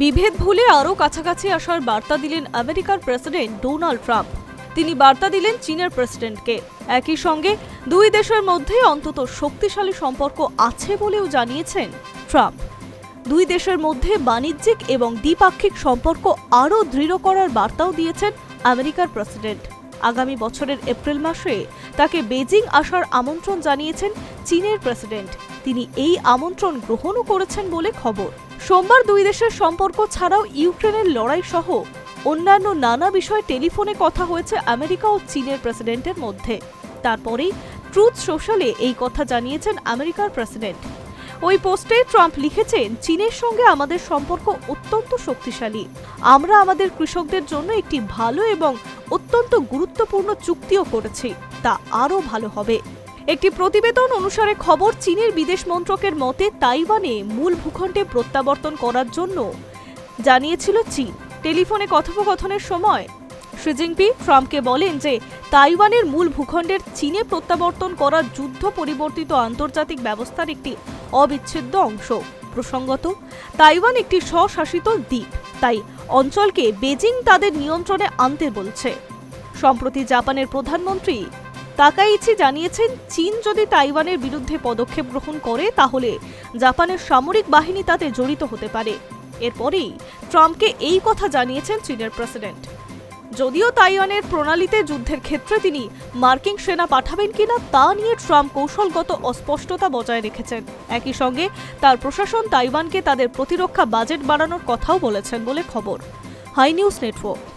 বিভেদ ভুলে আরও কাছাকাছি আসার বার্তা দিলেন আমেরিকার প্রেসিডেন্ট ডোনাল্ড ট্রাম্প। তিনি বার্তা দিলেন চীনের প্রেসিডেন্টকে। একই সঙ্গে দুই দেশের মধ্যে অন্তত শক্তিশালী সম্পর্ক আছে বলেও জানিয়েছেন ট্রাম্প। দুই দেশের মধ্যে বাণিজ্যিক এবং দ্বিপাক্ষিক সম্পর্ক আরও দৃঢ় করার বার্তাও দিয়েছেন আমেরিকার প্রেসিডেন্ট। আগামী বছরের এপ্রিল মাসে তাকে বেজিং আসার আমন্ত্রণ জানিয়েছেন চীনের প্রেসিডেন্ট। তিনি এই আমন্ত্রণ গ্রহণও করেছেন বলে খবর। সোমবার দুই দেশের সম্পর্ক ছাড়াও ইউক্রেনের লড়াই সহ অন্যান্য নানা বিষয়ে টেলিফোনে কথা হয়েছে আমেরিকা ও চীনের প্রেসিডেন্টের মধ্যে। তারপরেই ট্রুথ সোশ্যালে এই কথা জানিয়েছেন আমেরিকার প্রেসিডেন্ট। ওই পোস্টে ট্রাম্প লিখেছেন, চীনের সঙ্গে আমাদের সম্পর্ক অত্যন্ত শক্তিশালী। আমরা আমাদের কৃষকদের জন্য একটি ভালো এবং অত্যন্ত গুরুত্বপূর্ণ চুক্তিও করেছি। তা আরও ভালো হবে। একটি প্রতিবেদন অনুসারে খবর চীনের বিদেশ মন্ত্রকের মতে, তাইওয়ানে মূল ভূখণ্ডে প্রত্যাবর্তন করার জন্য জানিয়েছিল চীন। টেলিফোনে কথোপকথনের সময় শি জিনপিং ট্রাম্পকে বলেন যে, তাইওয়ানের মূল ভূখণ্ডের চীনে প্রত্যাবর্তন করা যুদ্ধ পরিবর্তিত আন্তর্জাতিক ব্যবস্থার একটি অবিচ্ছেদ্য অংশ। প্রসঙ্গত, তাইওয়ান একটি স্বশাসিত দ্বীপ, তাই অঞ্চলকে বেজিং তাদের নিয়ন্ত্রণে আনতে বলছে। সম্প্রতি জাপানের প্রধানমন্ত্রী তাকাইচি জানিয়েছেন, চীন যদি তাইওয়ানের বিরুদ্ধে পদক্ষেপ গ্রহণ করে, তাহলে জাপানের সামরিক বাহিনী তাতে জড়িত হতে পারে। এরপরেই ট্রাম্পকে এই কথা জানিয়েছেন চীনের প্রেসিডেন্ট। যদিও তাইওয়ানের প্রণালীতে যুদ্ধের ক্ষেত্রে তিনি মার্কিন সেনা পাঠাবেন কিনা, তা নিয়ে ট্রাম্প কৌশলগত অস্পষ্টতা বজায় রেখেছেন। একই সঙ্গে তার প্রশাসন তাইওয়ানকে তাদের প্রতিরক্ষা বাজেট বাড়ানোর কথাও বলেছেন বলে খবর। High News Network.